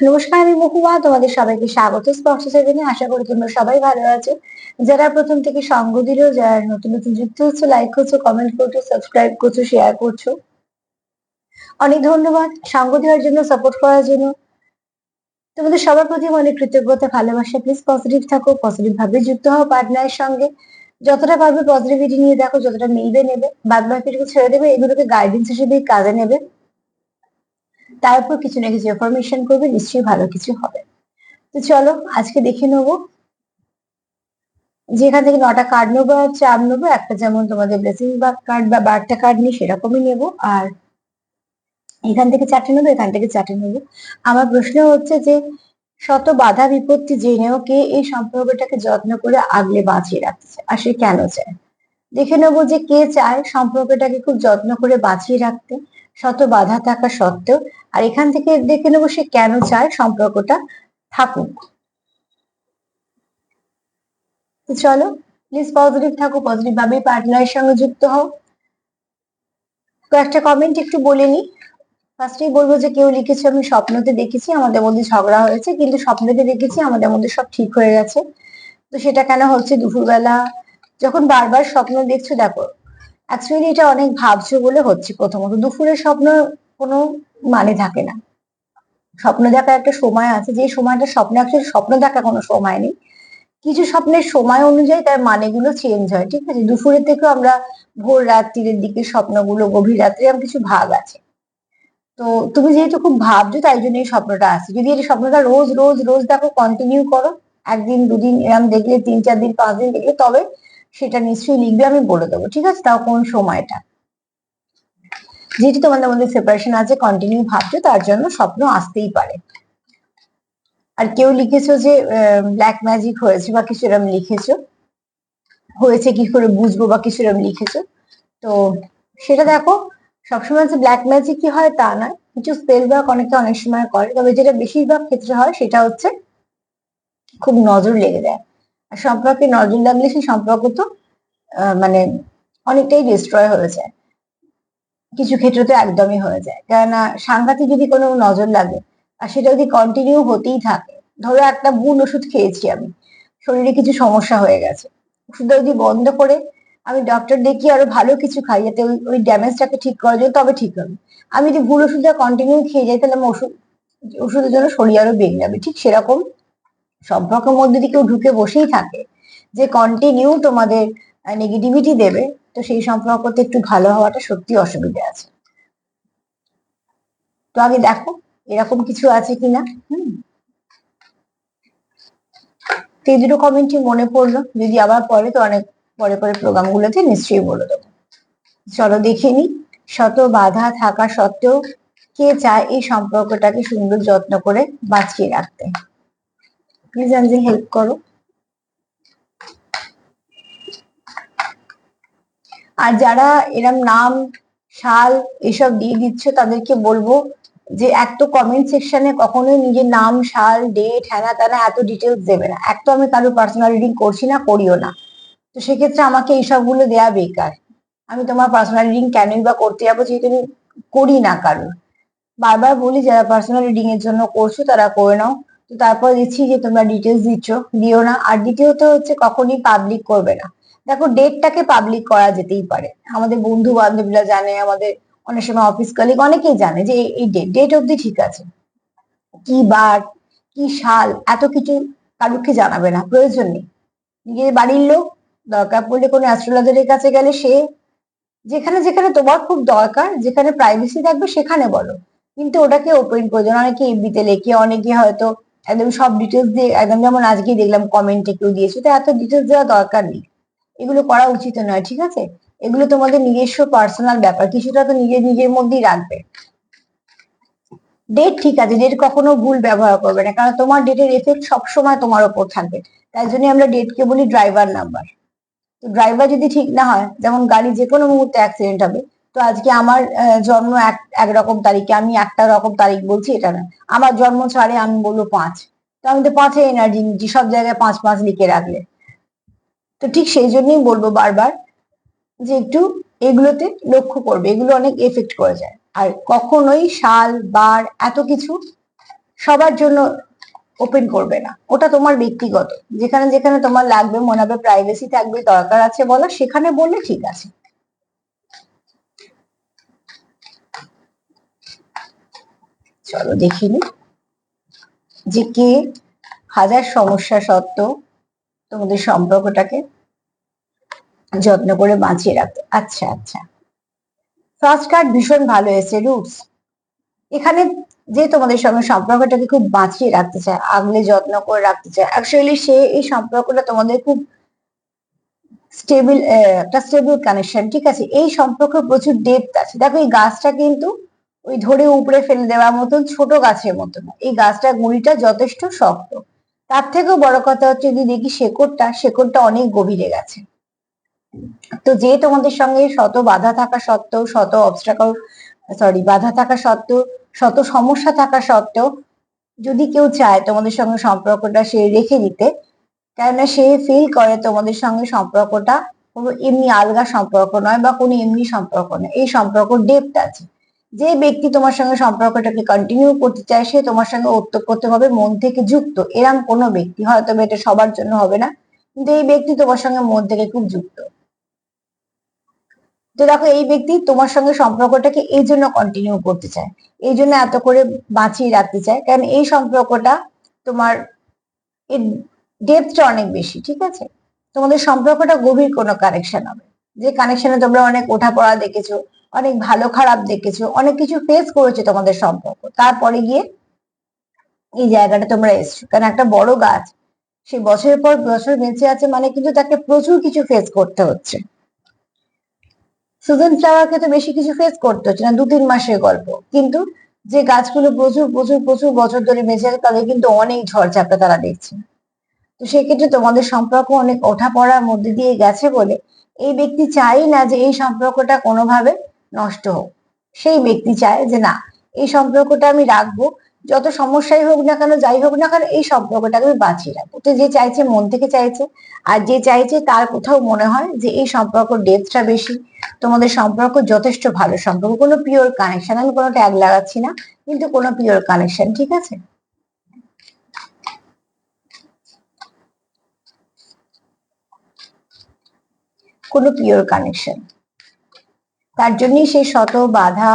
নমস্কার, আমি মহুয়া। তোমাদের সবাইকে স্বাগত। স্পর্শ সেভেনে আশা করি তোমরা সবাই ভালো আছো। যারা প্রথম থেকে সঙ্গ দিল, যারা নতুন নতুন যুক্ত হচ্ছে লাইক করছ কমেন্ট করছ সাবস্ক্রাইব করছ শেয়ার করছ। অনেক ধন্যবাদ সঙ্গ দেওয়ার জন্য সাপোর্ট করার জন্য। তোমাদের সবার প্রতি অনেক কৃতজ্ঞতা, ভালোবাসা। প্লিজ পজিটিভ থাকো পজিটিভ ভাবে যুক্ত হও পার্টনারের সঙ্গে। যতটা পারবে পজিটিভিটি নিয়ে দেখো, যতটা মিলবে নেবে। বাদ বাকিটুকু ছেড়ে দেবে, এগুলোকে গাইডেন্স হিসেবে কাজে নেবে। তারপর কিছু না কিছু ইনফরমেশন করবে, নিশ্চয়ই ভালো কিছু হবে। তো চলো, আজকে দেখে নেব। যেখান থেকে নটা কার্ড নেব আর চার নেব, একটা যেমন তোমাদের ব্লেসিং বা কার্ড বা বার্তা কার্ড নিই, সেরকমই নেব। আর এখান থেকে চারটে নেব, এখান থেকে চারটে নেব। আমার প্রশ্ন হচ্ছে যে, শত বাধা বিপত্তি জেনেও কে এই সম্পর্কটাকে যত্ন করে আগলে বাঁচিয়ে রাখতে চায়? আর সে কেন চায়? দেখে নেব যে কে চায় সম্পর্কটাকে খুব যত্ন করে বাঁচিয়ে রাখতে। শত বাধা থাকা সত্ত্বেও, আর এখান থেকে দেখে নেব সে কেন চায় সম্পর্কটা থাকুক। চলো প্লিজ পজিটিভ থাকো পজিটিভ ভাবে পার্টনারের সঙ্গে যুক্ত হও। কয়েকটা কমেন্ট একটু বলে নি ফার্স্টেই বলব যে কেউ লিখেছে, আমি স্বপ্নতে দেখেছি, আমাদের মধ্যে ঝগড়া হয়েছে, কিন্তু স্বপ্নতে দেখেছি, আমাদের মধ্যে সব ঠিক হয়ে গেছে। তো সেটা কেন হচ্ছে? দুপুরবেলা যখন বারবার স্বপ্ন দেখছ, দেখো অ্যাকচুয়ালি এটা অনেক ভাবছ বলে হচ্ছে প্রথমত। দুপুরের স্বপ্ন কোনো মানে থাকে না। স্বপ্ন দেখার একটা সময় আছে। যে সময়টা স্বপ্ন অ্যাকচুয়ালি স্বপ্ন দেখা কোনো সময় নেই। কিছু স্বপ্নের সময় অনুযায়ী তার মানেগুলো চেঞ্জ হয়, ঠিক আছে? দুপুরের থেকেও আমরা ভোর রাত্রির দিকে স্বপ্নগুলো, গভীর রাত্রে এরকম কিছু ভাগ আছে। তো তুমি যেহেতু খুব ভাবছ, তাই জন্য এই স্বপ্নটা আসছে। যদি এই স্বপ্নটা রোজ রোজ রোজ দেখো কন্টিনিউ করো। একদিন, দুদিন, এরম দেখলে, তিন, চার দিন, পাঁচ দিন দেখলে, তবে সেটা নিশ্চয়ই লিখবে, আমি বলে দেবো, ঠিক আছে? তাও কোন সময়টা? যেহেতু তোমাদের মধ্যে সেপারেশন আছে কন্টিনিউ ভাবছ, তার জন্য স্বপ্ন আসতেই পারে। আর কেউ লিখেছো যে ব্ল্যাক ম্যাজিক হয়েছে বা কিছু এরকম লিখেছো? হয়েছে কি করে বুঝব বা কিছু এরকম লিখেছো? তো সেটা দেখো, সবসময় যে ব্ল্যাক ম্যাজিক কি হয় তা নয়, কিছু স্পেল ওয়ার্ক অনেকে অনেক সময় করে, তবে যেটা বেশিরভাগ ক্ষেত্রে হয়, সেটা হচ্ছে খুব নজর লেগে দেয় আর সম্পর্কে নজর লাগলে সেই সম্পর্ক তো মানে অনেকটাই ডিস্ট্রয় হয়ে যায় কিছু ক্ষেত্রে তো একদমই হয়ে যায়। কেননা সাংঘাতিক যদি কোনো নজর লাগে, আর সেটা যদি কন্টিনিউ হতেই থাকে, ধরো একটা ভুল ওষুধ খেয়েছি আমি, শরীরে কিছু সমস্যা হয়ে গেছে, ওষুধটা যদি বন্ধ করে আমি ডক্টর দেখি আরও ভালো কিছু খাই, যাতে ওই ওই ড্যামেজটাকে ঠিক করার জন্য তবে ঠিক হবে। আমি যদি ভুল ওষুধটা কন্টিনিউ খেয়ে যাই, তাহলে আমার ওষুধ, ওষুধের জন্য শরীর আরও বেড়ে যাবে ঠিক সেরকম সম্পর্কের মধ্যে দিয়ে কেউ ঢুকে বসেই থাকে। যে কন্টিনিউ তোমাদের নেগেটিভিটি দেবে, তো সেই সম্পর্কতে একটু ভালো হওয়াটা সত্যি অসুবিধা আছে। তো আগে দেখো, এরকম কিছু আছে কিনা? হম। তো এই দুটো কমেন্টই মনে পড়ল। যদি আবার পরে তো অনেক পরে পরে প্রোগ্রাম গুলোতে নিশ্চয়ই বলে দেবো। চলো দেখে নি শত বাধা থাকা সত্ত্বেও কে চায় এই সম্পর্কটাকে সুন্দর যত্ন করে বাঁচিয়ে রাখতে? প্লিজ আনজি হেল্প করো। আর যারা এরম নাম, সাল, এসব দিয়ে দিচ্ছ, তাদেরকে বলব যে এক তো কমেন্ট সেকশনে কখনোই নিজের নাম, সাল ডেট হ্যানা ত্যানা এত ডিটেলস দেবে না। এক তো আমি কারোর পার্সোনাল রিডিং করছি না, করিও না। তো সেক্ষেত্রে আমাকে এইসবগুলো দেয়া বেকার। আমি তোমার পার্সোনাল রিডিং কেনই বা করতে যাব যেহেতু আমি করি না কারোর। বারবার বলি, যারা পার্সোনাল রিডিং এর জন্য করছ, তারা করে নাও। তো তারপর দিচ্ছি যে তোমরা ডিটেলস দিচ্ছ, দিও না। আর দ্বিতীয়ত হচ্ছে কখনই পাবলিক করবে না। দেখো ডেটটাকে পাবলিক করা যেতেই পারে। আমাদের বন্ধু বান্ধবীরা জানে, আমাদের অনেক সময় অফিস কলিগ অনেকেই জানে যে এই ডেট ডেট অব্দি ঠিক আছে। কি বার, কি সাল, এত কিছু কারুকে জানাবে না, প্রয়োজন নেই। নিজের বাড়ির লোক, দরকার পড়লে কোনো অ্যাস্ট্রোলজারের কাছে গেলে সে যেখানে যেখানে তোমার খুব দরকার, যেখানে প্রাইভেসি থাকবে সেখানে বলো। কিন্তু ওটাকে ওপেন দেন অনেকে এবিতে লেখে, অনেকে হয়তো একদম সব ডিটেলস দিয়ে, একদম যেমন আজকেই দেখলাম কমেন্টে কেউ দিয়েছে, তো এত ডিটেলস দেওয়া দরকার নেই। এগুলো করা উচিত নয়, ঠিক আছে? এগুলো তোমাদের নিজস্ব পার্সোনাল ব্যাপার, কিছুটা তো নিজের নিজের মধ্যেই রাখবে। ডেট ঠিক আছে ডেট কখনো ভুল ব্যবহার করবে না, কারণ তোমার ডেটের এফেক্ট সবসময় তোমার ওপর থাকবে। তাই জন্য আমরা ডেটকে বলি ড্রাইভার নাম্বার তো ড্রাইভার যদি ঠিক না হয়, যেমন গাড়ি যে কোনো মুহূর্তে অ্যাক্সিডেন্ট হবে তো আজকে আমার জন্ম এক একরকম তারিখে। আমি একটা রকম তারিখ বলছি, এটা না। আমার জন্ম ছাড়ে আমি বলব পাঁচ। তো আমি তো পাঁচে এনার্জি নিচ্ছি, সব জায়গায় পাঁচ পাঁচ লিখে রাখলে। তো ঠিক সেই জন্যই বলব বারবার যে একটু এগুলোতে লক্ষ্য করবে, এগুলো অনেক এফেক্ট করে যায়। আর কখনোই সাল, বার, এত কিছু সবার জন্য ওপেন করবে না। ওটা তোমার ব্যক্তিগত। যেখানে যেখানে তোমার লাগবে, মনে হবে প্রাইভেসি থাকবে, দরকার আছে বলো, সেখানে বললে ঠিক আছে। চলো দেখিনি। যে কে হাজার সমস্যা সত্ত্বেও তোমাদের সম্পর্কটাকে যত্ন করে বাঁচিয়ে রাখতো আচ্ছা আচ্ছা। ফার্স্ট কার্ড ভীষণ ভালো এসেছে রুটস এখানে যে তোমাদের সঙ্গে সম্পর্কটাকে খুব বাঁচিয়ে রাখতে চায়, আগলে যত্ন করে রাখতে চায় অ্যাকচুয়ালি সে এই সম্পর্কটা তোমাদের খুব স্টেবল একটা স্টেবল কানেকশন ঠিক আছে? এই সম্পর্কে প্রচুর ডেপথ আছে। দেখো এই গাছটা কিন্তু ওই ধরে উপরে ফেলে দেওয়ার মতন ছোট গাছের মতো না এই গাছটা গুঁড়িটা যথেষ্ট শক্ত। তার থেকেও বড় কথা হচ্ছে যদি দেখি শেকড়টা শেকড়টা অনেক গভীরে গেছে। তো যে তোমাদের সঙ্গে শত বাধা থাকা সত্ত্বেও, শত অবস্ট্রাকল সরি বাধা থাকা সত্ত্বেও, শত সমস্যা থাকা সত্ত্বেও যদি কেউ চায় তোমাদের সঙ্গে সম্পর্কটা সে রেখে দিতে, কেননা সে ফিল করে তোমাদের সঙ্গে সম্পর্কটা কোনো এমনি আলগা সম্পর্ক নয় বা কোনো এমনি সম্পর্ক নয়। এই সম্পর্ক ডেপথ আছে। যে ব্যক্তি তোমার সঙ্গে সম্পর্কটাকে কন্টিনিউ করতে চায়, সে তোমার সঙ্গে ওতপ্রোতভাবে মন থেকে যুক্ত। এরম কোনো ব্যক্তি, হয়তো এটা সবার জন্য হবে না, কিন্তু এই ব্যক্তি তোমার সঙ্গে মন থেকে খুব যুক্ত। তো দেখো, এই ব্যক্তি তোমার সঙ্গে সম্পর্কটাকে এই জন্য কন্টিনিউ করতে চায়, এই জন্য এত করে বাঁচিয়ে রাখতে চায়, কারণ এই সম্পর্কটা তোমার, এর ডেপথটা অনেক বেশি, ঠিক আছে? তোমাদের সম্পর্কটা গভীর কোনো কানেকশন হবে। যে কানেকশনে তোমরা অনেক ওঠা পড়া দেখেছ অনেক ভালো খারাপ দেখেছ, অনেক কিছু ফেস করেছে তোমাদের সম্পর্ক। তারপরে গিয়ে এই জায়গাটা তোমরা এসছো। কারণ একটা বড় গাছ, সে বছরের পর বছর বেঁচে আছে মানে কিন্তু তাকে প্রচুর কিছু ফেস করতে হচ্ছে। সুজন ফ্লাওয়ারকে তো বেশি কিছু ফেস করতে হচ্ছে না দু তিন মাসের গল্প। কিন্তু যে গাছগুলো প্রচুর প্রচুর প্রচুর বছর ধরে বেঁচে আছে, তাদের কিন্তু অনেক ঝড়ঝাপটা তারা দেখছে। তো সেক্ষেত্রে তোমাদের সম্পর্ক অনেক ওঠা পড়ার মধ্যে দিয়ে গেছে বলে এই ব্যক্তি চাই না যে এই সম্পর্কটা কোনোভাবে নষ্ট হোক। সেই ব্যক্তি চায় যে, না, এই সম্পর্কটা আমি রাখব। যত সমস্যাই হোক না কেন, যাই হোক না কেন, এই সম্পর্কটাকে আমি বাঁচিয়ে রাখব। তো যে চাইছে, মন থেকে চাইছে। আর যে চাইছে, তার কোথাও মনে হয় যে, এই সম্পর্ক ডেপথটা বেশি। তোমাদের সম্পর্ক যথেষ্ট ভালো সম্পর্ক। কোনো পিওর কানেকশন আমি কোনো ট্যাগ লাগাচ্ছি না, কিন্তু কোনো পিওর কানেকশন ঠিক আছে? কোনো পিওর কানেকশন তার জন্যই সেই শত বাধা,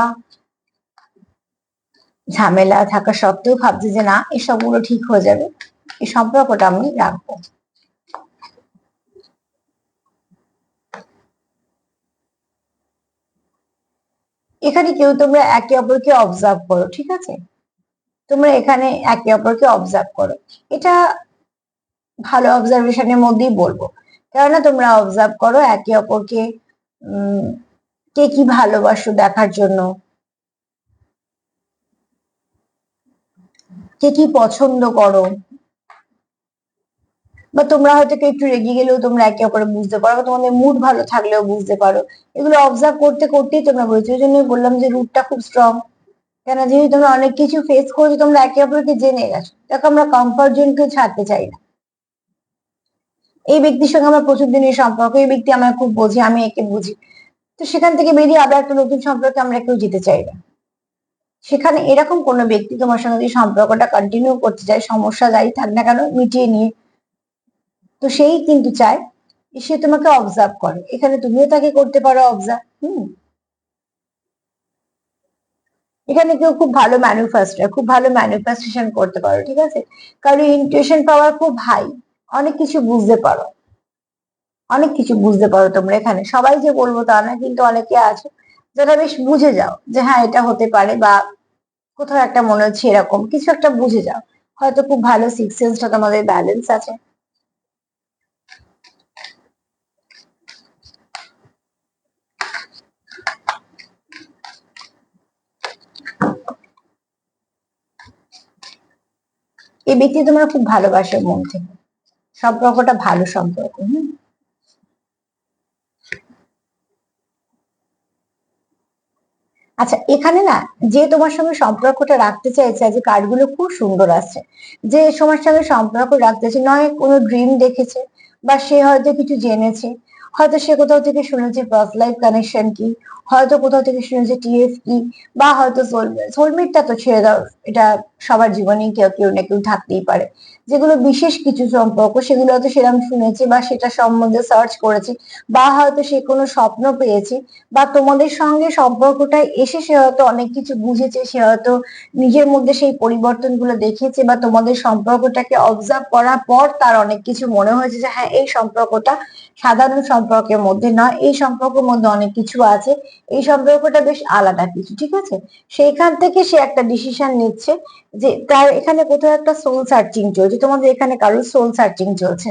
ঝামেলা থাকা সত্ত্বেও ভাবছে যে না এসবগুলো ঠিক হয়ে যাবে। এই সম্পর্কটা আমি রাখব। এখানে কেউ তোমরা একে অপরকে অবজার্ভ করো, ঠিক আছে? তোমরা এখানে একে অপরকে অবজার্ভ করো। এটা ভালো অবজারভেশনের মধ্যেই বলব। কেননা তোমরা অবজার্ভ করো একে অপরকে কে কি ভালোবাসো দেখার জন্য? কে কি পছন্দ করো? বা তোমরা হয়তো কেউ একটু রেগে গেলেও তোমরা একে অপরে বুঝতে পারো তোমাদের মুড ভালো থাকলেও বুঝতে পারো। এগুলো অবজার্ভ করতে করতেই তোমরা বুঝছ ওই জন্যই বললাম যে রুটটা খুব স্ট্রং কেন যেহেতু তোমরা অনেক কিছু ফেস করছ তোমরা একে অপরকে জেনে গেছো। দেখো আমরা কমফর্ট জোনকে ছাড়তে চাই না। এই ব্যক্তির সঙ্গে আমার প্রচুর দিনের সম্পর্ক। এই ব্যক্তি আমার খুব বোঝে, আমি একে বুঝি। তো সেখান থেকে বেরিয়ে আবার একটা নতুন সম্পর্কে আমরা কেউ যেতে চাই না। সেখানে এরকম কোনো ব্যক্তি তোমার সঙ্গে যদি সম্পর্কটা কন্টিনিউ করতে চায়, সমস্যা যাই থাক না কেন, মিটিয়ে নিয়ে। তো সেই কিন্তু চায়, সে তোমাকে অবজার্ভ করে। এখানে তুমিও তাকে করতে পারো অবজার্ভ হুম? এখানে কেউ খুব ভালো ম্যানুফ্যাস্টার খুব ভালো ম্যানুফ্যাস্টেশন করতে পারো, ঠিক আছে? কারণ ইনটিউশন পাওয়ার খুব হাই অনেক কিছু বুঝতে পারো। অনেক কিছু বুঝতে পারো তোমরা এখানে। সবাই যে বলব তা না, কিন্তু অনেকে আছে যারা বেশ বুঝে যাও যে হ্যাঁ এটা হতে পারে বা কোথাও একটা মনে হচ্ছে এরকম। কিছু একটা বুঝে যাও। হয়তো খুব ভালো সিক্স সেন্সটা তোমাদের ব্যালেন্স আছে। এই ব্যক্তি তোমরা খুব ভালোবাসো মন থেকে। সম্পর্কটা ভালো সম্পর্ক, হম? আচ্ছা এখানে না, যে তোমার সঙ্গে সম্পর্কটা রাখতে চাইছে যে কার্ডগুলো খুব সুন্দর আছে যে তোমার সঙ্গে সম্পর্ক রাখতে চাইছে, নয় কোনো ড্রিম দেখেছে, বা সে হয়তো কিছু জেনেছে, হয়তো সে কোথাও থেকে শুনেছে ফার্স্ট লাইফ কানেকশন কি, হয়তো কোথাও থেকে শুনেছে টিএস কি, বা হয়তো সোলমেট সোলমেটটা তো ছেড়ে দাও, এটা সবার জীবনেই কেউ কেউ না কেউ থাকতেই পারে। যেগুলো বিশেষ কিছু সম্পর্ক, সেগুলো হয়তো সেরকম শুনেছি বা সেটা সম্বন্ধে সার্চ করেছি বা হয়তো সে কোনো স্বপ্ন পেয়েছে বা তোমাদের সঙ্গে সম্পর্কটা এসে সে হয়তো অনেক কিছু বুঝেছে, সে হয়তো নিজের মধ্যে সেই পরিবর্তনগুলো দেখেছে বা তোমাদের সম্পর্কটাকে অবজার্ভ করার পর তার অনেক কিছু মনে হয়েছে যে হ্যাঁ এই সম্পর্কটা সাধারণ সম্পর্কের মধ্যে নয় এই সম্পর্কের মধ্যে অনেক কিছু আছে, এই সম্পর্কটা বেশ আলাদা কিছু। ঠিক আছে? সেইখান থেকে সে একটা ডিসিশন নিচ্ছে যে তার এখানে কোথাও একটা সোল সার্চিং চলছে। তোমাদের এখানে কারোর সোল সার্চিং চলছে।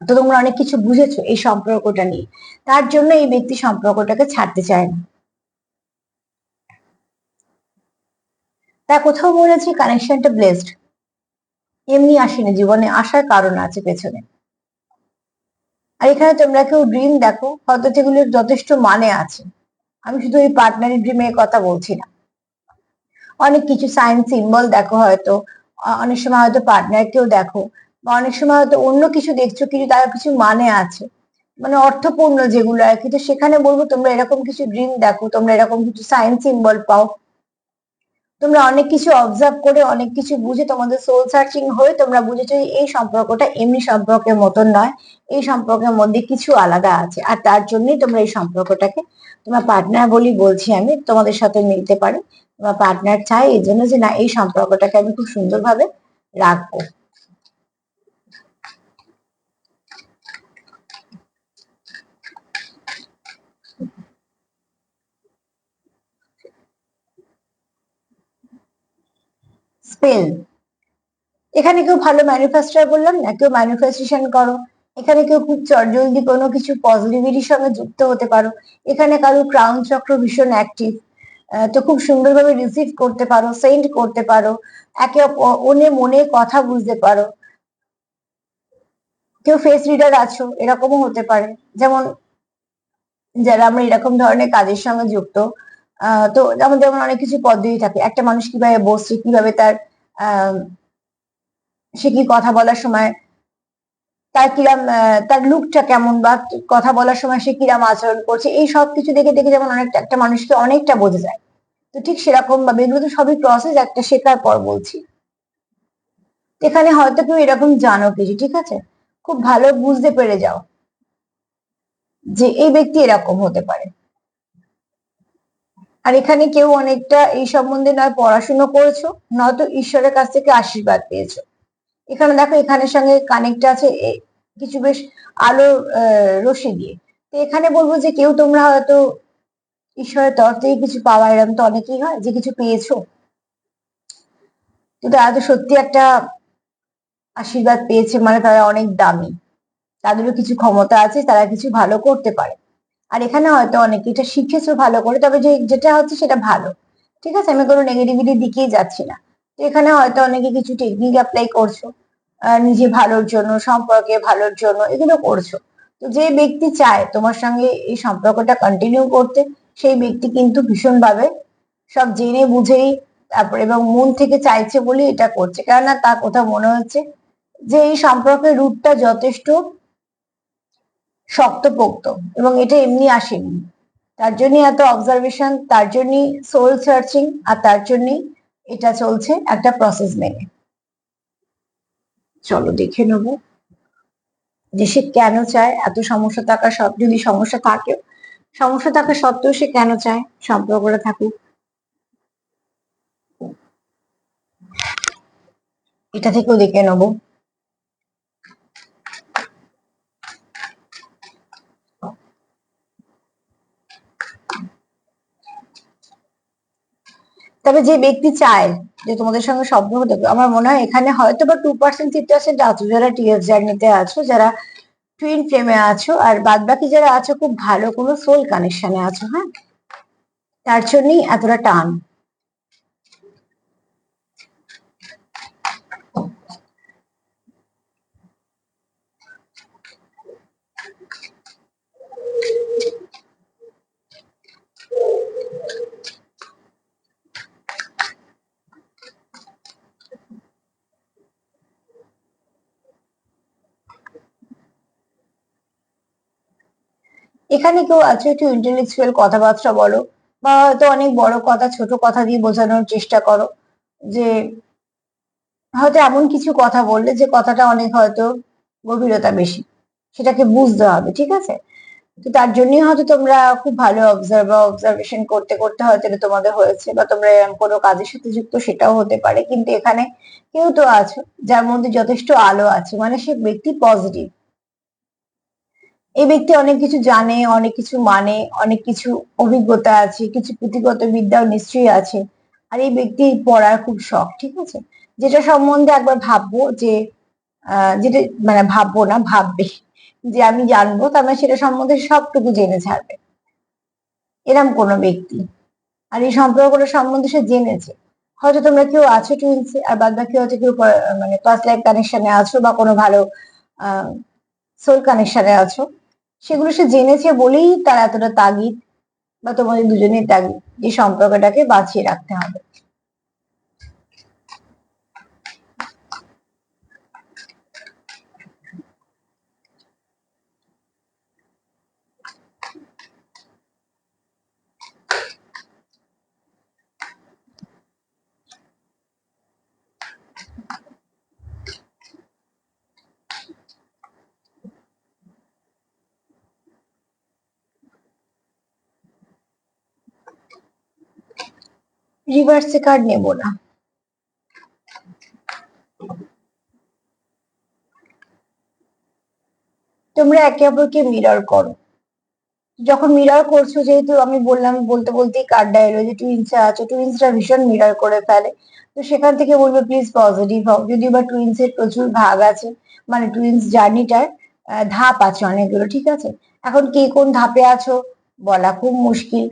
তো তোমরা অনেক কিছু বুঝেছ এই সম্পর্কটা নিয়ে। তার জন্য এই ব্যক্তি সম্পর্কটাকে ছাড়তে চায় না। তা কোথাও মনে হচ্ছে কানেকশনটা ব্লেসড এমনি আসেনি, জীবনে আসার কারণ আছে পেছনে। আর এখানে তোমরা কেউ ড্রিম দেখো, হয়তো সেগুলোর যথেষ্ট মানে আছে। আমি শুধু এই পার্টনারি ড্রিমের কথা বলছি না। অনেক কিছু সায়েন্স সিম্বল দেখো হয়তো। অনেক সময় হয়তো পার্টনারকেও দেখো। বা অনেক সময় হয়তো অন্য কিছু দেখছ কিছু তার কিছু মানে আছে। মানে অর্থপূর্ণ যেগুলো আর কি। তো সেখানে বলব তোমরা এরকম কিছু ড্রিম দেখো, তোমরা এরকম কিছু সায়েন্স সিম্বল পাও। তোমরা অনেক কিছু অবজার্ভ করে, অনেক কিছু বুঝে তোমাদের সোল সার্চিং হয়ে তোমরা বুঝেছ এই সম্পর্কটা এমনি সম্পর্কের মতন নয়, এই সম্পর্কের মধ্যে কিছু আলাদা আছে। আর তার জন্যই তোমরা এই সম্পর্কটাকে, তোমার পার্টনার বলি বলছি আমি, তোমাদের সাথে মিলতে পারে। তোমার পার্টনার চাই এই জন্য যে না, এই সম্পর্কটাকে আমি খুব সুন্দরভাবে রাখব। স্পেল এখানে কেউ ভালো ম্যানিফেস্টার বললাম না, কেউ ম্যানিফেস্টেশন করো। এখানে কেউ খুব চটজলদি কোনো কিছু পজিটিভিটির সঙ্গে যুক্ত হতে পারো। এখানে কারও ক্রাউন চক্র ভীষণ অ্যাক্টিভ তো খুব সুন্দরভাবে রিসিভ করতে পারো সেন্ড করতে পারো। একে অন্যের মনে কথা বুঝতে পারো। কেউ ফেস রিডার আছো, এরকমও হতে পারে। যেমন, যারা আমরা এরকম ধরনের কাজের সঙ্গে যুক্ত তো যেমন যেমন অনেক কিছু পদ্ধতি থাকে। একটা মানুষ কীভাবে বসছে কীভাবে তার সে কি কথা বলার সময় তার কিরাম তার লুকটা কেমন বা কথা বলার সময় সে কিরাম আচরণ করছে, এই সব কিছু দেখে দেখে যেমন অনেকটা, একটা মানুষকে অনেকটা বোঝা যায়। তো ঠিক সেরকম ভাবে এগুলো তো সবই প্রসেস একটা শেখার পর বলছি। এখানে হয়তো কেউ এরকম জানো কিছু, ঠিক আছে? খুব ভালো বুঝতে পেরে যাও যে এই ব্যক্তি এরকম হতে পারে। আর এখানে কেউ অনেকটা এই সম্বন্ধে নয়, পড়াশুনো করেছ, নয়তো ঈশ্বরের কাছ থেকে আশীর্বাদ পেয়েছ। এখানে দেখো, এখানের সঙ্গে কানেক্ট আছে কিছু বেশ আলো রশি দিয়ে। তো এখানে বলব যে কেউ তোমরা হয়তো ঈশ্বরের তরফ থেকে কিছু পাওয়া এরকম তো অনেকেই হয় যে কিছু পেয়েছ। কিন্তু এত সত্যি একটা আশীর্বাদ পেয়েছে মানে তারা অনেক দামি। তাদেরও কিছু ক্ষমতা আছে, তারা কিছু ভালো করতে পারে। আর এখানে হয়তো অনেকে এটা শিখেছো ভালো করে, তবে যে, যেটা হচ্ছে সেটা ভালো। ঠিক আছে? আমি কোনো নেগেটিভিটির দিকেই যাচ্ছি না। তো এখানে হয়তো অনেকে কিছু টেকনিক অ্যাপ্লাই করছ নিজে ভালোর জন্য, সম্পর্কে ভালোর জন্য, এগুলো করছ। তো যে ব্যক্তি চায় তোমার সঙ্গে এই সম্পর্কটা কন্টিনিউ করতে, সেই ব্যক্তি কিন্তু ভীষণভাবে সব জেনে বুঝেই তারপর এবং মন থেকে চাইছে বলে এটা করছে। কেননা তার কোথাও মনে হচ্ছে যে এই সম্পর্কের রূপটা যথেষ্ট শক্তপোক্ত, এবং এটা এমনি আসেনি। তার জন্য এত অবজারভেশন তার জন্যই সোল সার্চিং আর তার জন্যই এটা চলছে একটা প্রসেস মেনে। চলো দেখে নেব যে সে কেন চায়, এত সমস্যা থাকা সব, যদি সমস্যা থাকে, সমস্যা থাকা সত্ত্বেও সে কেন চায়, সম্পর্কটা থাকুক। এটা থেকেও দেখে নেব। তবে যে ব্যক্তি চায় যে তোমাদের সঙ্গে সম্পর্ক দেখবে আমার মনে হয় এখানে হয়তো বা টু পার্সেন্ট থ্রি পার্সেন্ট আছো যারা টিএস জার্নিতে আছো, যারা টুইন ফ্লেমে আছো, আর বাদ বাকি যারা আছো, খুব ভালো কোনো সোল কানেকশনে আছো হ্যাঁ? তার জন্যই এতটা টান। এখানে কেউ আছে একটু ইন্টেলেকচুয়াল কথাবার্তা বলো, বা হয়তো অনেক বড় কথা, ছোট কথা দিয়ে বোঝানোর চেষ্টা করো, যে হয়তো এমন কিছু কথা বললে যে কথাটা অনেক হয়তো গভীরতা বেশি, সেটাকে বুঝতে হবে, ঠিক আছে? তো তার জন্যই হয়তো তোমরা খুব ভালো অবজার্ভ বা অবজারভেশন করতে করতে হয়তো এটা তোমাদের হয়েছে, বা তোমরা এরকম কোনো কাজের সাথে যুক্ত সেটাও হতে পারে, কিন্তু এখানে কেউ তো আছো, যার মধ্যে যথেষ্ট আলো আছে মানে সে ব্যক্তি পজিটিভ এই ব্যক্তি অনেক কিছু জানে, অনেক কিছু মানে অনেক কিছু অভিজ্ঞতা আছে, কিছু পুঁথিগত বিদ্যাও নিশ্চয়ই আছে। আর এই ব্যক্তি পড়ার খুব শখ, ঠিক আছে? যেটা সম্বন্ধে একবার ভাববো যে যেটা মানে ভাববো না, ভাববে যে আমি জানব, তার মানে সেটা সম্বন্ধে সবটুকু জেনে ছাড়বে। এরম কোনো ব্যক্তি। আর এই সম্পর্কটা সম্বন্ধে সে জেনেছে। হয়তো তোমরা কেউ আছো টুইন্সে আর বাদ বাকি হয়তো কেউ মানে ফার্স্ট লাইফ কানেকশনে আছো বা কোনো ভালো সোল কানেকশনে আছো। সেগুলো সে জেনেছে বলেই তার এতটা তাগিদ বা তোমাদের দুজনের তাগিদ যে সম্পর্কটাকে বাঁচিয়ে রাখতে হবে। রিভার্সে কার্ড নেব না। তোমরা একে অপরকে মিরর করো। যখন মিরর করছ, যেহেতু আমি বললাম, বলতে বলতেই কার্ডটা এলো যে টুইন্সে আছো টুইন্সরা ভীষণ মিরর করে ফেলে। তো সেখান থেকে বলব প্লিজ পজিটিভ হও। যদি বা টুইন্সের প্রচুর ভাগ আছে মানে টুইন্স জার্নিটার ধাপ আছে অনেকগুলো, ঠিক আছে? এখন কে কোন ধাপে আছো? বলা খুব মুশকিল।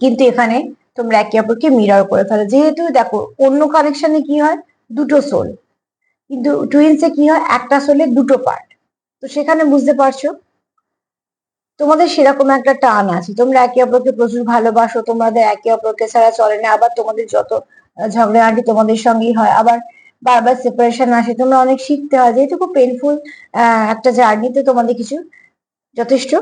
কিন্তু এখানে তোমরা একে অপরকে মিরর করে ফেলো। যেহেতু দেখো, অন্য কানেকশনে কি হয়? দুটো সোল কিন্তু টুইন্সে কি হয়? একটা সোলের দুটো পার্ট তো সেখানে বুঝতে পারছ? তোমাদের সেরকম একটা টান আছে। তোমরা একে অপরকে প্রচুর ভালোবাসো, তোমাদের একে অপরকে ছাড়া চলে না। আবার তোমাদের যত ঝগড়াঝাটি তোমাদের সঙ্গেই হয়। আবার বারবার সেপারেশন আসে। তোমরা অনেক শিখতে হয়। যেহেতু খুব পেনফুল একটা জার্নিতে তোমাদের কিছু যথেষ্ট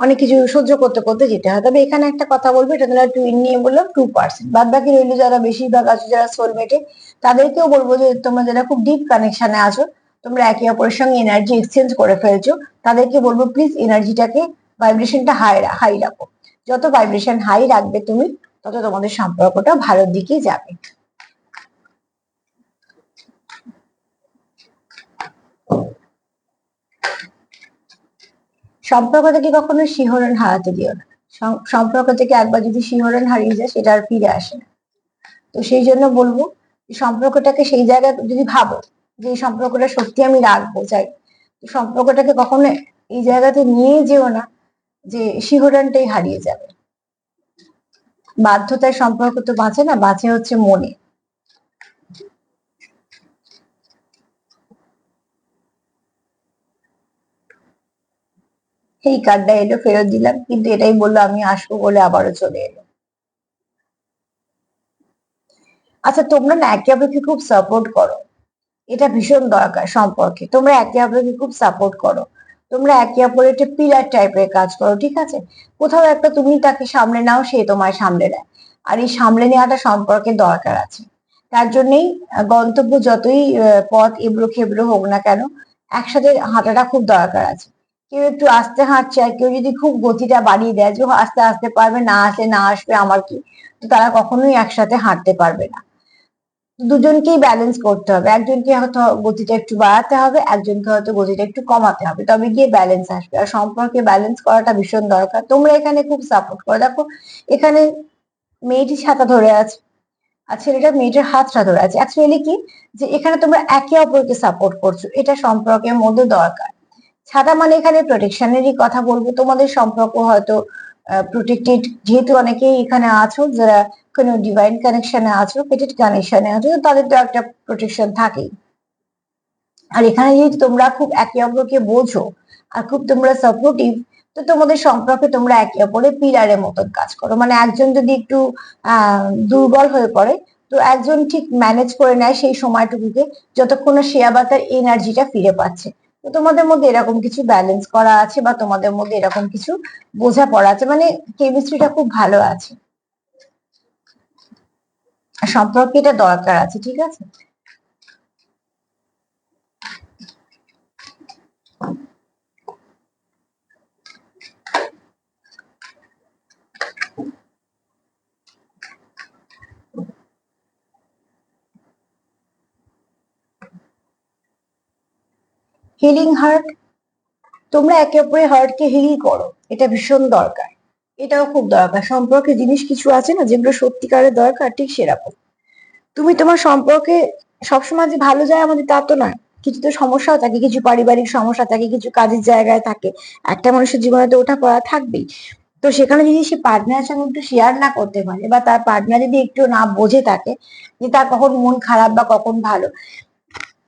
অনেক কিছু সহ্য করতে করতে যেতে হয়। তবে এখানে একটা কথা বলব, এটা তোমরা টুইন নিয়ে বললাম টু পার্সেন্ট বাদ বাকি রইল যারা বেশিরভাগ আছো, যারা সোলমেটে তাদেরকেও বলব যে তোমরা যারা খুব ডিপ কানেকশনে আছো, তোমরা একে অপরের সঙ্গে এনার্জি এক্সচেঞ্জ করে ফেলছো, তাদেরকে বলব প্লিজ এনার্জিটাকে ভাইব্রেশনটা হাই হাই রাখো। যত ভাইব্রেশন হাই রাখবে তুমি, তত তোমাদের সম্পর্কটা ভালোর দিকে যাবে। সম্পর্ক থেকে কখনো শিহরণ হারাতে দিও না। সম্পর্ক থেকে একবার যদি শিহরণ হারিয়ে যায়, সেটা আর ফিরে আসে না। তো সেই জন্য বলব সম্পর্কটাকে সেই জায়গায় যদি ভাবো, যে এই সম্পর্কটা সত্যি আমি রাখব, চাই। সম্পর্কটাকে কখনো এই জায়গাতে নিয়ে যেও না, যে শিহরণটাই হারিয়ে যাবে। বাধ্যতার সম্পর্ক তো বাঁচে না, বাঁচে হচ্ছে মনে। এই কার্ডটা এলো ফেরত দিলাম, কিন্তু এটাই বলল আমি আসব বলে আবারও চলে এলো। আচ্ছা তোমরা না একে অপরকে খুব সাপোর্ট করো। এটা ভীষণ দরকার সম্পর্কে। তোমরা একে অপরকে খুব সাপোর্ট করো। তোমরা একে অপরের একটা পিলার টাইপের কাজ করো, ঠিক আছে? কোথাও একটা তুমি তাকে সামলে নাও, সে তোমায় সামলে নেয়। আর এই সামলে নেওয়াটা সম্পর্কে দরকার আছে। তার জন্যই গন্তব্য যতই পথ এবড়ো খেবড়ো হোক না কেন, একসাথে হাঁটাটা খুব দরকার আছে। কেউ একটু আস্তে হাঁটছে আর কেউ যদি খুব গতিটা বাড়িয়ে দেয় যে আস্তে আস্তে পারবে, না আসলে না আসবে, আমার কি? তো তারা কখনোই একসাথে হাঁটতে পারবে না। দুজনকেই ব্যালেন্স করতে হবে। একজনকে হয়তো গতিটা একটু বাড়াতে হবে, একজনকে হয়তো গতিটা একটু কমাতে হবে। তবে গিয়ে ব্যালেন্স আসবে। আর সম্পর্কে ব্যালেন্স করাটা ভীষণ দরকার। তোমরা এখানে খুব সাপোর্ট করো। দেখো, এখানে মেয়েটি ছাতা ধরে আছে আর ছেলেটা মেয়েটার হাতটা ধরে আছে। অ্যাকচুয়ালি কি? যে এখানে তোমরা একে অপরকে সাপোর্ট করছ। এটা সম্পর্কের মধ্যে দরকার। ছাতা মানে এখানে প্রোটেকশনেরই কথা বলব। তোমাদের সম্পর্ক হয়তো প্রোটেক্টেড যেহেতু অনেকেই এখানে আছো, যারা কোনো ডিভাইন কানেকশনে আছো পেটেড কানেকশনে আছো, তাদের তো একটা প্রোটেকশন থাকেই। আর এখানে যেহেতু তোমরা খুব একে অপরকে বোঝো, আর খুব তোমরা সাপোর্টিভ তো তোমাদের সম্পর্কে তোমরা একে অপরের পিলারের মতন কাজ করো। মানে একজন যদি একটু দুর্বল হয়ে পড়ে, তো একজন ঠিক ম্যানেজ করে নেয় সেই সময়টুকুকে, যতক্ষণ না সে আবার তার এনার্জিটা ফিরে পাচ্ছে। তো তোমাদের মধ্যে এরকম কিছু ব্যালেন্স করা আছে বা তোমাদের মধ্যে এরকম কিছু বোঝাপড়া আছে? মানে কেমিস্ট্রিটা খুব ভালো আছে। সম্পর্কে এটা দরকার আছে, ঠিক আছে? হিলিং হার্ট তোমরা একে অপরের হার্টকে হিল করো। এটা ভীষণ দরকার। এটাও খুব দরকার। সম্পর্কে জিনিস কিছু আছে না যেগুলো সত্যিকারের দরকার? ঠিক সেরকম। তুমি তোমার সম্পর্কে সবসময় যে ভালো যায় আমাদের তা তো নয়। কিছু তো সমস্যাও থাকে, কিছু পারিবারিক সমস্যা থাকে, কিছু কাজের জায়গায় থাকে। একটা মানুষের জীবনে তো ওঠা পড়া থাকবেই। তো সেখানে যদি সে পার্টনারের সঙ্গে একটু শেয়ার না করতে পারে বা তার পার্টনার যদি একটু না বোঝে থাকে যে তার কখন মন খারাপ বা কখন ভালো,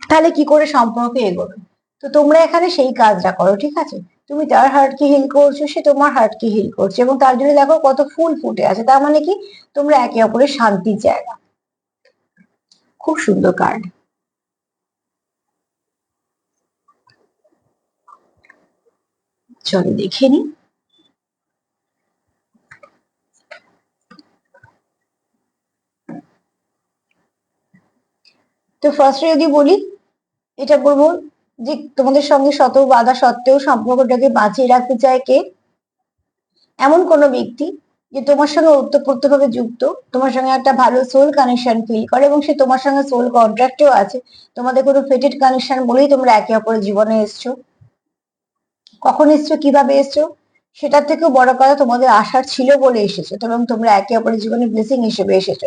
তাহলে কি করে সম্পর্কে এগোবে? তো তোমরা এখানে সেই কাজটা করো, ঠিক আছে? তুমি তার হার্টকে হিল করছ, সে তোমার হার্টকে হিল করছে এবং তার জন্য দেখো কত ফুল ফুটে আছে। তার মানে কি? তোমরা একে অপরের শান্তির জায়গা। খুব সুন্দর কার্ড চলো দেখে নি। তো ফার্স্টে যদি বলি, এটা বলব যে তোমাদের সঙ্গে শত বাধা সত্ত্বেও সম্পর্কটাকে বাঁচিয়ে রাখতে চায় কে? এমন কোনো ব্যক্তি যে তোমার সঙ্গে ওতপ্রোতভাবে যুক্ত, তোমার সঙ্গে একটা ভালো সোল কানেকশন ফিল করে এবং সে তোমার সঙ্গে সোল কন্ট্রাক্টেও আছে। তোমাদের কোনো ফেটেড কানেকশন বলেই তোমরা একে অপরের জীবনে এসছো। কখন এসছো, কীভাবে এসছো, সেটার থেকেও বড় কথা তোমাদের আশার ছিল বলে এসেছ এবং তোমরা একে অপরের জীবনে ব্লেসিং হিসেবে এসেছ।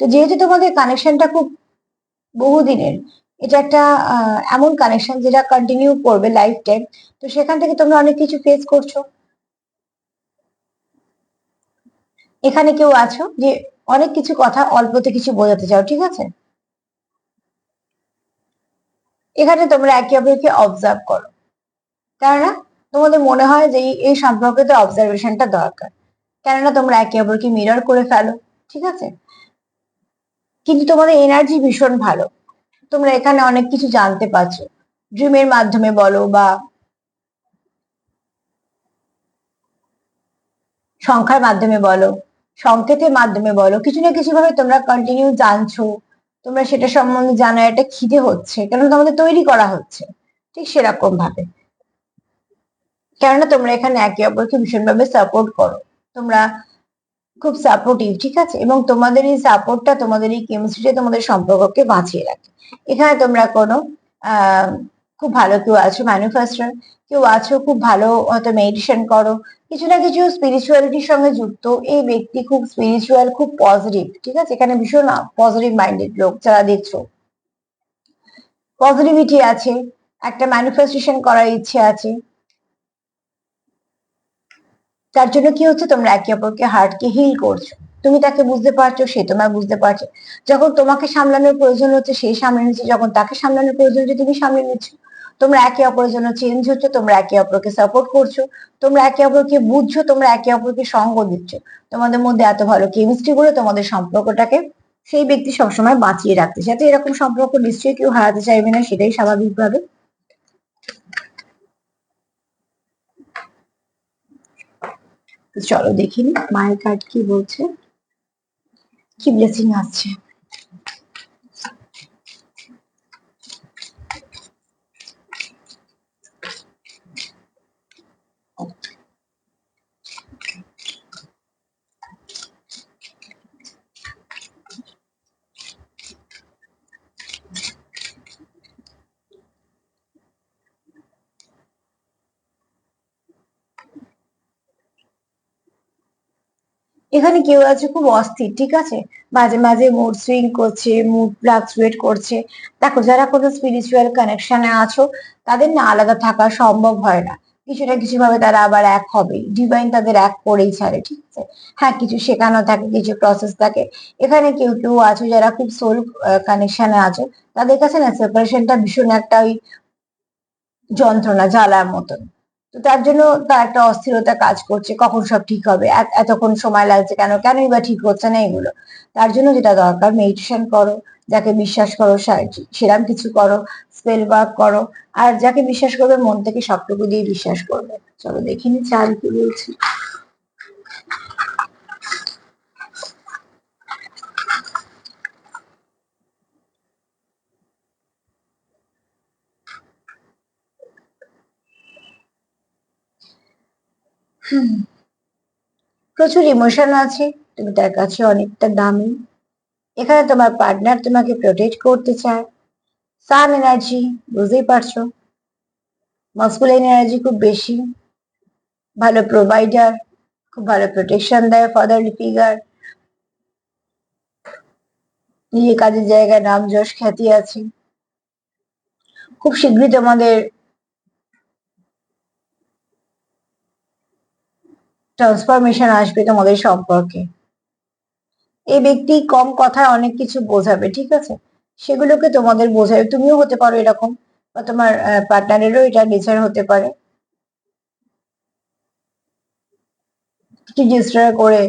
তো যেহেতু তোমাদের কানেকশনটা খুব বহুদিনের এটা একটা এমন কানেকশন যেটা কন্টিনিউ করবে লাইফ টাইম তো সেখান থেকে তোমরা অনেক কিছু ফেস করছ। এখানে কেউ আছো? যে অনেক কিছু কথা অল্পতে কিছু বোঝাতে চাও, ঠিক আছে? এখানে তোমরা একে অপরকে অবজার্ভ করো। কেননা তোমাদের মনে হয় যে এই সম্পর্কে তো অবজারভেশনটা দরকার। কেননা তোমরা একে অপরকে মিরর করে ফেলো, ঠিক আছে? কিন্তু তোমাদের এনার্জি ভীষণ ভালো। তোমরা এখানে অনেক কিছু জানতে পারছ। ড্রিমের মাধ্যমে বলো বা সংখ্যার মাধ্যমে বলো, সংকেতের মাধ্যমে বলো, কিছু না কিছু ভাবে তোমরা কন্টিনিউ জানছো। তোমরা সেটা সম্বন্ধে জানার একটা খিদে হচ্ছে কেন তোমাদের তৈরি করা হচ্ছে, ঠিক সেরকম ভাবে কেননা তোমরা এখানে একে অপরকে ভীষণভাবে সাপোর্ট করো। তোমরা খুব সাপোর্টিভ ঠিক আছে? এবং তোমাদের এই সাপোর্টটা তোমাদের এই কেমিস্ট্রিটা তোমাদের সম্পর্ককে বাঁচিয়ে রাখে। এখানে তোমরা কোনো খুব ভালো কেউ আছো ম্যানুফ্যাকচার কেউ আছো, খুব ভালো হয়তো মেডিটেশন করো, কিছু না কিছু স্পিরিচুয়ালিটির সঙ্গে যুক্ত, এই ব্যক্তি খুব স্পিরিচুয়াল খুব পজিটিভ ঠিক আছে? এখানে ভীষণ পজিটিভ মাইন্ডেড লোক যারা দেখছ। পজিটিভিটি আছে, একটা ম্যানিফেস্টেশন করার ইচ্ছে আছে। তার জন্য কি হচ্ছে? তোমরা একে অপরকে হার্টকে হিল করছ। তুমি তাকে বুঝতে পারছ, সে তোমার বুঝতে পারছে। যখন তোমাকে সামলানোর প্রয়োজন হচ্ছে, সে সামলে নিচ্ছে। যখন তাকে সামলানোর প্রয়োজন হচ্ছে, তুমি সামলে নিচ্ছ। তোমরা একে অপরের জন্য চেঞ্জ হচ্ছে, তোমরা একে অপরকে সাপোর্ট করছ। তোমরা একে অপরকে বুঝছ, তোমরা একে অপরকে সঙ্গ দিচ্ছ। তোমাদের মধ্যে এত ভালো কেমিস্ট্রি করে তোমাদের সম্পর্কটাকে সেই ব্যক্তি সবসময় বাঁচিয়ে রাখতে। চায় তো এরকম সম্পর্ক নিশ্চয়ই কেউ হারাতে চাইবে না, সেটাই স্বাভাবিকভাবে। চলো দেখিনি মায়ের কার্ড কি বলছে? কি ব্লেসিং আসছে? এখানে কেউ আছে খুব অস্থির, ঠিক আছে? মাঝে মাঝে মুড সুইং করছে মুড ফ্লাকচুয়েট করছে। দেখো, যারা কোনো স্পিরিচুয়াল কানেকশনে আছো, তাদের না আলাদা থাকা সম্ভব হয় না। কিছু না কিছু ভাবে তারা আবার এক হবে। ডিভাইন তাদের এক করেই ছাড়ে, ঠিক আছে? হ্যাঁ কিছু শেখানো থাকে, কিছু প্রসেস থাকে। এখানে কেউ কেউ আছো যারা খুব সোল কানেকশনে আছো। তাদের কাছে না সেপারেশনটা ভীষণ একটা ওই যন্ত্রণা, জ্বালার মতন। তো তার জন্য তার একটা অস্থিরতা কাজ করছে, কখন সব ঠিক হবে এতক্ষণ সময় লাগছে কেন, কেনই বা ঠিক হচ্ছে না এগুলো। তার জন্য যেটা দরকার মেডিটেশন করো, যাকে বিশ্বাস করো সেরাম কিছু করো স্পেল ওয়ার্ক করো, আর যাকে বিশ্বাস করবে মন থেকে সবটুকু দিয়ে বিশ্বাস করবে। চলো দেখিনি, চাল কি বলছি হুম। প্রচুর ইমোশন আছে, তুমি তার কাছে অনেকটা দামি। এখানে তোমার পার্টনার তোমাকে প্রোটেক্ট করতে চায়। সান এনার্জি বুঝতেই পারছ? মাস্কুলাইন এনার্জি খুব বেশি। ভালো প্রোভাইডার খুব ভালো প্রোটেকশন দেয় ফাদারলি ফিগার নিজের কাজের জায়গায় নাম যশ খ্যাতি আছে। খুব শীঘ্রই তোমাদের ট্রান্সফরমেশন আসবে তোমাদের সম্পর্কে। এই ব্যক্তি কম কথায় অনেক কিছু বোঝাবে, ঠিক আছে? সেগুলোকে তোমাদের বোঝাবে। তুমিও হতে পারো এরকম, বা তোমার পার্টনারেরও এটা নেচার হতে পারে। করে,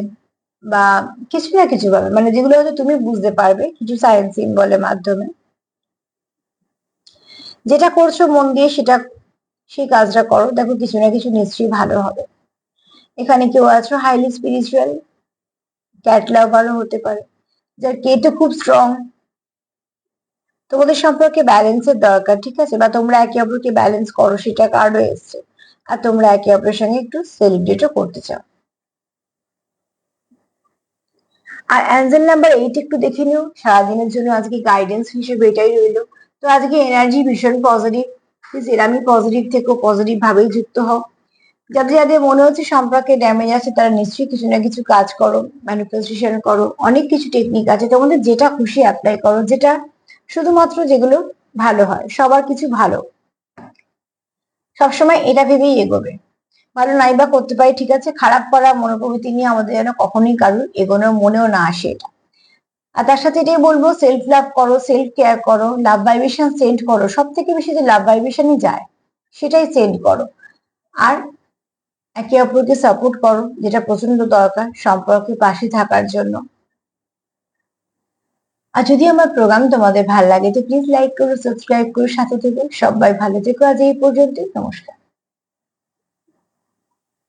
বা কিছু না কিছু ভাবে। মানে যেগুলো হয়তো তুমি বুঝতে পারবে, কিছু সায়েন্স সিম্বলের মাধ্যমে। যেটা করছ মন দিয়ে, সেটা, সেই কাজটা করো। দেখো কিছু না কিছু নিশ্চয়ই ভালো হবে। এখানে কেউ আছো? হাইলি স্পিরিচুয়াল ক্যাট লাভারও হতে পারে। যার কেটে খুব স্ট্রং তোমাদের সম্পর্কে ব্যালেন্সের দরকার, ঠিক আছে? বা তোমরা একে অপরকে ব্যালেন্স করো, সেটা কার্ডও এসছে। আর তোমরা একে অপরের সঙ্গে একটু সেলিব্রেটও করতে চাও। আর অ্যাঞ্জেল নাম্বার এইট একটু দেখে নিও। সারাদিনের জন্য আজকে গাইডেন্স হিসেবে এটাই রইল। তো আজকে এনার্জি ভীষণ পজিটিভ প্লিজ এরামই পজিটিভ থেকো পজিটিভ ভাবেই যুক্ত হও। যাদের যাদের মনে হচ্ছে সম্পর্কে ড্যামেজ আছে, তারা নিশ্চয়ই কিছু না কিছু কাজ করো ম্যানিফেস্টেশন করো, অনেক কিছু টেকনিক আছে। তোমাদের যেটা খুশি অ্যাপ্লাই করো, যেটা শুধুমাত্র যেগুলো ভালো হয়, সবার কিছু ভালো। সবসময় এটা ভেবেই এগোবে। ভালো নাই বা করতে পারি, ঠিক আছে, খারাপ করা মনোপ্রবৃত্তি নিয়ে আমাদের যেন কখনোই কারোর এগোনোর মনেও না আসে এটা। আর তার সাথে এটাই বলব সেলফ লাভ করো সেলফ কেয়ার করো লাভ ভাইব্রেশন সেন্ড করো সব থেকে বেশি যে লাভ ভাইব্রেশনই যায়, সেটাই সেন্ড করো। আর একে অপরকে সাপোর্ট করো, যেটা প্রচণ্ড দরকার সম্পর্কে পাশে থাকার জন্য। আর যদি আমার প্রোগ্রাম তোমাদের ভালো লাগে তো প্লিজ লাইক করো সাবস্ক্রাইব করো, সাথে থেকে। সবাই ভালো থেকো আজ এই পর্যন্তই। নমস্কার।